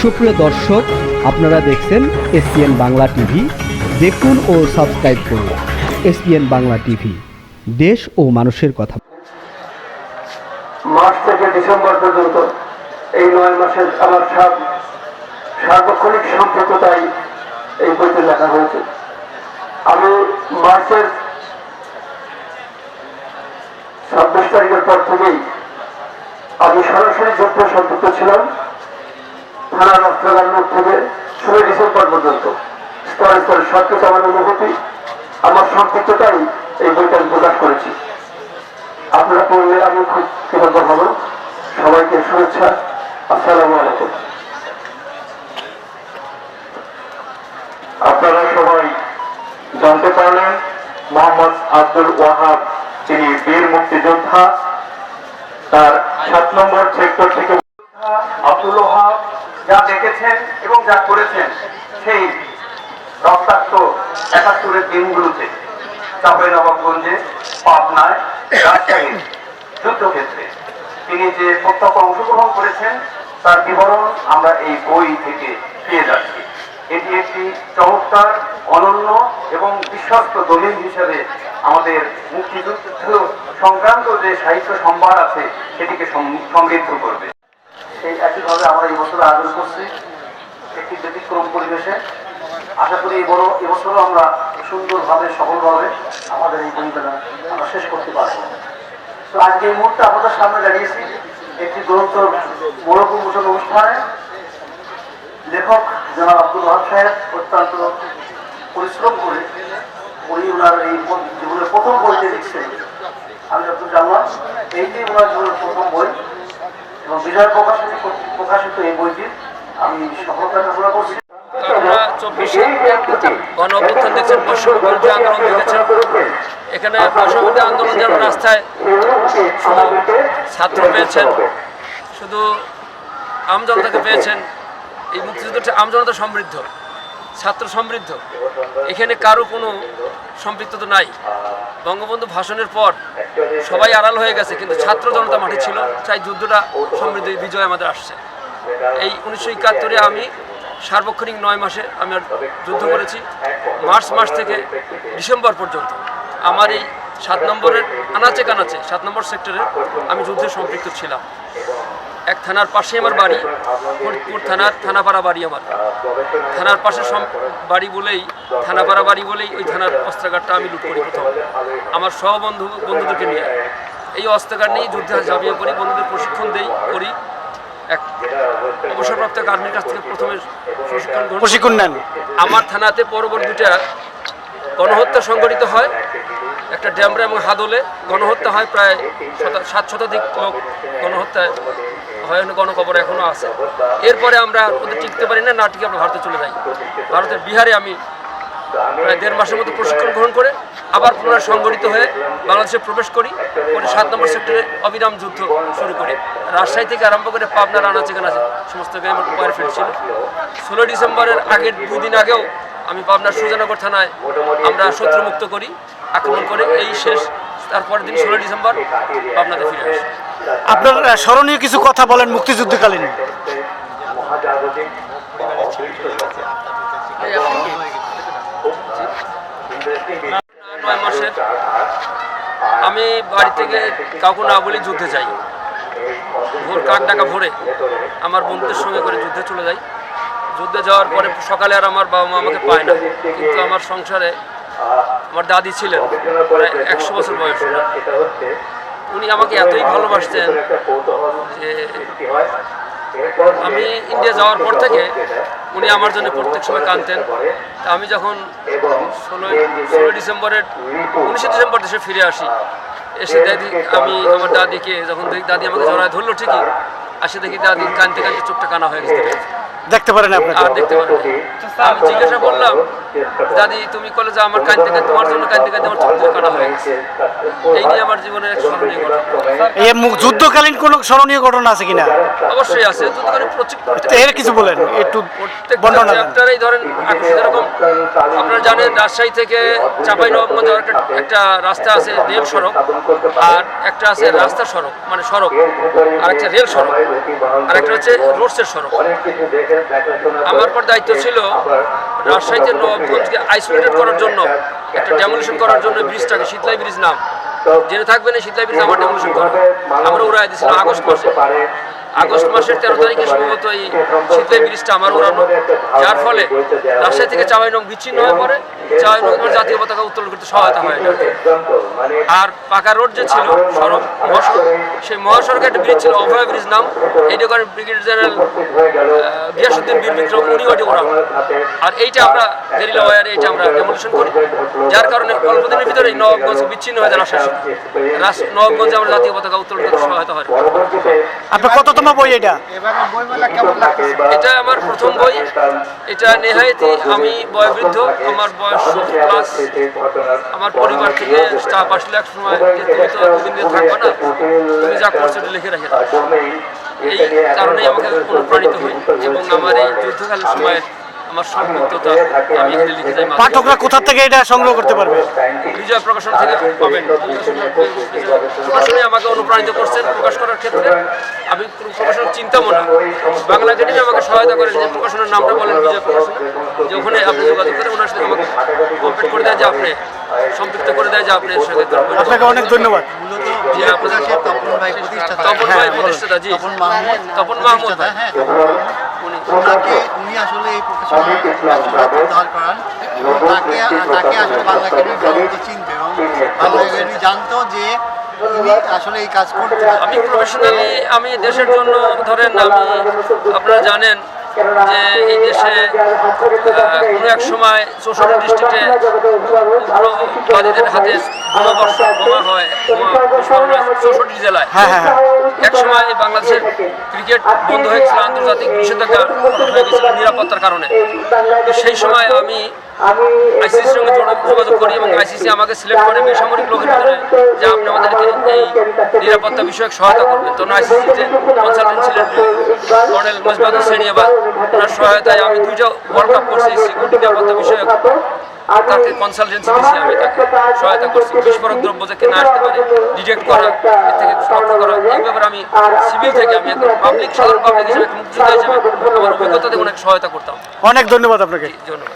সুপ্রিয় দর্শক, আপনারা দেখছেন এসপিএন বাংলা টিভি। দেখুন ও সাবস্ক্রাইব করুন এসপিএন বাংলা টিভি। দেশ ও মানুষের কথা। মার্চ থেকে ডিসেম্বর পর্যন্ত এই নয় মাসের আমার সাব সার্বক্ষণিক সম্পর্কতাই এই বইতে লেখা হয়েছে। আমি মার্চের ছাব্বিশ তারিখের পর থেকেই আমি সরাসরি যুদ্ধ সম্পৃক্ত ছিলাম। থানার অস্ত্রাগার মুখ থেকে ষোলোই ডিসেম্বর পর্যন্ত। স্তরে স্তরে সবকিছু আমার অনুভূতি, আমার সম্পৃক্ততাই এই বইটা প্রকাশ করেছি। আপনারা পড়লে আমি খুব কৃতজ্ঞ হব। সবাইকে শুভেচ্ছা। আসসালামু আলাইকুম। আপনারা সবাই জানতে পারলেন, মোহাম্মদ আব্দুল ওয়াহাব তিনি বীর মুক্তিযোদ্ধা একাত্তরের দিনগুলোতে চাঁপাইনবাবগঞ্জে পাবনায়, রাজশাহী, যুদ্ধক্ষেত্রে। তিনি যে প্রত্যক্ষ অংশগ্রহণ করেছেন, তার বিবরণ আমরা এই বই থেকে পেয়ে যাচ্ছি। এটি একটি চমৎকার, অনন্য এবং বিশ্বস্ত দলিল হিসেবে আমাদের মুক্তিযুদ্ধ সংক্রান্ত যে সাহিত্য সম্ভার আছে, সেটিকে সমৃদ্ধ করবে। সেই একইভাবে আমরা এই বছর আয়োজন করছি একটি ব্যতিক্রম পরিবেশে। আশা করি এই বড় এবছরও আমরা সুন্দরভাবে সফলভাবে আমাদের এই কবিতাটা আমরা শেষ করতে পারব। তো আজকে এই মুহূর্তে আপনাদের সামনে দাঁড়িয়েছি একটি গ্রন্থ বড় উন্মোচন অনুষ্ঠানে। লেখক জনাব আব্দুল ওয়াহাব সাহেব অত্যন্ত পরিশ্রম করে উনি ওনার এই জীবনের প্রথম বইতে লিখছেন। আমি যত জানলাম, এইটি ওনার জীবনের প্রথম বই এবং বিজয় প্রকাশনী প্রকাশিত এই বইটি আমি সফলতা কামনা করছি। গণ আন্দোলন এখানে রাস্তায় শুধু ছাত্র পেয়েছেন, শুধু আমজনতাকে পেয়েছেন, এই মুক্তিযুদ্ধটা আমজনতা সমৃদ্ধ, ছাত্র সমৃদ্ধ। এখানে কারও কোনো সম্পৃক্ততা নাই। বঙ্গবন্ধু ভাষণের পর সবাই আড়াল হয়ে গেছে, কিন্তু ছাত্র জনতা মাঠে ছিল। চাই যুদ্ধটা সমৃদ্ধ বিজয় আমাদের আসছে। এই উনিশশো একাত্তরে আমি সার্বক্ষণিক নয় মাসে আমি যুদ্ধ করেছি। মার্চ মাস থেকে ডিসেম্বর পর্যন্ত আমার এই সাত নম্বরের আনাচে কানাচে, সাত নম্বর সেক্টরে আমি যুদ্ধে সম্পৃক্ত ছিলাম। এক থানার পাশে আমার বাড়ি, ফরিদপুর থানার থানাপাড়া বাড়ি আমার। থানার পাশে বাড়ি বলেই, থানাপাড়া বাড়ি বলেই ওই থানার অস্ত্রাগারটা আমি লুট করি প্রথম। আমার সহবন্ধু বন্ধুদেরকে নিয়ে। এই অস্ত্রাগার নিয়েই যুদ্ধে ঝাঁপিয়ে পড়ি, বন্ধুদের প্রশিক্ষণ দেই, করি। এক অবসরপ্রাপ্ত আর্মির কাছ থেকে প্রথমে প্রশিক্ষণ প্রশিক্ষণ নেন। আমার থানাতে পরবর্তীটা গণহত্যা সংঘটিত হয়। একটা ড্যামরা এবং হাদলে গণহত্যা হয় প্রায় শতা- সাত শতাধিক লোক গণহত্যায় হয় গণকবর এখনও আছে। এরপরে আমরা ওদের টিকতে পারি না না টিকে আমরা ভারতে চলে যাই। ভারতের বিহারে আমি প্রায় দেড় মাসের মতো প্রশিক্ষণ গ্রহণ করে আবার পুনরায় সংগঠিত হয়ে বাংলাদেশে প্রবেশ করি। করে সাত নম্বর সেক্টরে অবিরাম যুদ্ধ শুরু করি। রাজশাহী থেকে আরম্ভ করে পাবনা রানা চিকেন আছে সমস্ত জায়গায় আমার ফিরছিল ষোলো ডিসেম্বরের আগের দুই দিন আগেও আমি পাবনার সুজানগর থানায় আমরা শত্রুমুক্ত করি আক্রমণ করে এই শেষ তারপরের দিন ষোলো ডিসেম্বর পাবনাতে ফিরে আসি। আপনার স্মরণীয় কিছু কথা বলেন মুক্তিযুদ্ধকালীন। নয় মাসের আমি বাড়ি থেকে কাউকে না বলে যুদ্ধে যাই। ভোর কাক ডাকা ভোরে আমার বন্ধুদের সঙ্গে করে যুদ্ধে চলে যাই। যুদ্ধে যাওয়ার পরে সকালে আর আমার বাবা মা আমাকে পায় না। কিন্তু আমার সংসারে আমার দাদি ছিলেন, প্রায় একশো বছর বয়স। উনি আমাকে এতই ভালোবাসতেন যে আমি ইন্ডিয়া যাওয়ার পর থেকে উনি আমার জন্য প্রত্যেক সময় কাঁদতেন। তা আমি যখন ষোলোই ষোলোই ডিসেম্বরের উনিশে ডিসেম্বর দেশে ফিরে আসি এসে দাদি আমি আমার দাদিকে যখন দেখি দাদি আমাকে জড়ায় ধরলো ঠিকই আসে দেখি দাদি কাঁদতে কাঁদতে চোখটা কানা হয়ে গেছে। দেখতে পারেন আপনাকে। আর দেখতে পারেন আমি জিজ্ঞাসা করলাম দাদি তুমি কলে যে আমার কাঁদতে কাঁদতে তোমার জন্য কাঁদতে কাঁদতে আমার চোখ দুটো কানা হয়ে গেছে। এই নিয়ে আমার জীবনের এক স্মরণীয় ঘটনা। এই যুদ্ধকালীন কোনো স্মরণীয় ঘটনা আছে কিনা? অবশ্যই আছে। যুদ্ধকালীন তো এর কিছু বলেন একটু বর্ণনা চ্যাপ্টারেই ধরেন এখন যেরকম আপনারা জানেন রাজশাহী থেকে চাপাই নবাবগঞ্জ একটা- একটা রাস্তা আছে রেল সড়ক। আর একটা আছে রাস্তা সড়ক মানে সড়ক। আর একটা রেল সড়ক। আর একটা হচ্ছে রোডসের সড়ক। আমার পর দায়িত্ব ছিল রাজশাহীতে নবাবগঞ্জকে আইসোলেটেড করার জন্য একটা ডেমোলিশন করার জন্য ব্রিজটাকে শীতলাই ব্রিজ নাম। জেনে থাকবেন এই শীতলাই ব্রিজ আমার ডেমোলিশন করা। আমরা উড়াই দিয়েছিলাম আগস্ট মাসে। আগস্ট মাসের তেরো তারিখে সম্ভবত এই শীতের ব্রিজটা আমার উড়ানো যার ফলে রাজশাহী থেকে চাওয়াই বিচ্ছিন্ন হয়ে পড়ে চাওয়াই নং জাতীয় পতাকা উত্তোলন করতে সহায়তা হয় এটা। আর পাকা রোড যে ছিল সড়ক মহাসড়ক সেই মহাসড়কে একটা ব্রিজ ছিল অভয় ব্রিজ নাম। এইটা করেন ব্রিগেডিয়ার জেনারেল গিয়াসুদ্দিন বীর বিক্রম উনি ওইটা ওরা। আর এইটা আমরা গেরিলা ওয়ার এইটা আমরা ডেমোলিশন করি। যার কারণে অল্প দিনের ভিতরেই নবাবগঞ্জ বিচ্ছিন্ন হয়ে যায় রাস- নবাবগঞ্জে আমরা জাতীয় পতাকা উত্তোলন করতে সহায়তা হয়। আপনার কততম বই এটা? এটা আমার প্রথম বই। এটা নেহায়তি আমি বয়োবৃদ্ধ। আমার বয়স আমার পরিবার থেকে স্টাফ আসলে এক সময় তুমি তো দুদিন দিয়ে না। তুমি যা করছ লিখে রাখে এই কারণেই আমাকে অনুপ্রাণিত হই এবং আমার এই যুদ্ধকালীন সময়ে আমার সম্পৃক্ততা আমি এখানে লিখে যাই পাঠকরা কোথা থেকে এটা সংগ্রহ করতে পারবে? বিজয় প্রকাশন থেকে পাবেন। প্রকাশনী আমাকে অনুপ্রাণিত করছেন প্রকাশ করার ক্ষেত্রে। আমি কোনো প্রকাশনের চিন্তাও না বাংলা একাডেমি আমাকে সহায়তা করেন যে প্রকাশনের নামটা বলেন বিজয় প্রকাশন। যে ওখানে আপনি যোগাযোগ করে ওনার সাথে আমাকে কমপ্লিট করে দেয় যে আপনি সম্পৃক্ত করে দেয় যে আপনি এর সাথে আপনাকে অনেক ধন্যবাদ। তপন ভাই প্রতিষ্ঠাতা। তপন ভাই হ্যাঁ, প্রতিষ্ঠাতা জি। তপন মাহমুদ তপন মাহমুদ হ্যাঁ। ওনাকে উনি আসলে এই প্রফেশনে উদ্ধার করান। তাকে তাকে আসলে বাংলা একাডেমি জগত চিনতে এবং বাংলা একাডেমি জানতো যে আসলে এই কাজ করতে আমি প্রফেশনালি আমি দেশের জন্য ধরেন আমি আপনারা জানেন যে এই দেশে কোনো এক সময় চৌষট্টি ডিস্ট্রিক্টে উগ্রবাদীদের হাতে বোমা বর্ষণ বোমা হয় হয় চৌষট্টি জেলায় হ্যাঁ হ্যাঁ হ্যাঁ। এক সময় বাংলাদেশের ক্রিকেট বন্ধ হয়েছিল আন্তর্জাতিক নিষেধাজ্ঞা হয়ে গেছিল নিরাপত্তার কারণে। তো সেই সময় আমি আইসিসির সঙ্গে যোগাযোগ করি এবং আইসিসি আমাকে সিলেক্ট করে বেসামরিক লোকের ভিতরে যে আপনি আমাদেরকে এই নিরাপত্তা বিষয়ক সহায়তা করবেন। তখন আইসিসিতে কনসালটেন্ট ছিলেন কর্নেল সেনিয়াবাদ ওনার সহায়তায় আমি দুইটা ওয়ার্ল্ড কাপ করছি সিকিউরিটি নিরাপত্তা বিষয়ক তাকে কনসালটেন্সি দিয়েছি আমি তাকে সহায়তা করছি বিস্ফোরক দ্রব্য যে কেনা আসতে পারে ডিটেক্ট করা এর থেকে রক্ষা করা এই ব্যাপারে আমি সিভিল থেকে আমি একজন পাবলিক সাধারণ পাবলিক হিসেবে মুক্তিযোদ্ধা হিসেবে আমার অভিজ্ঞতা দিয়ে অনেক সহায়তা করতাম। অনেক ধন্যবাদ আপনাকে। জন্য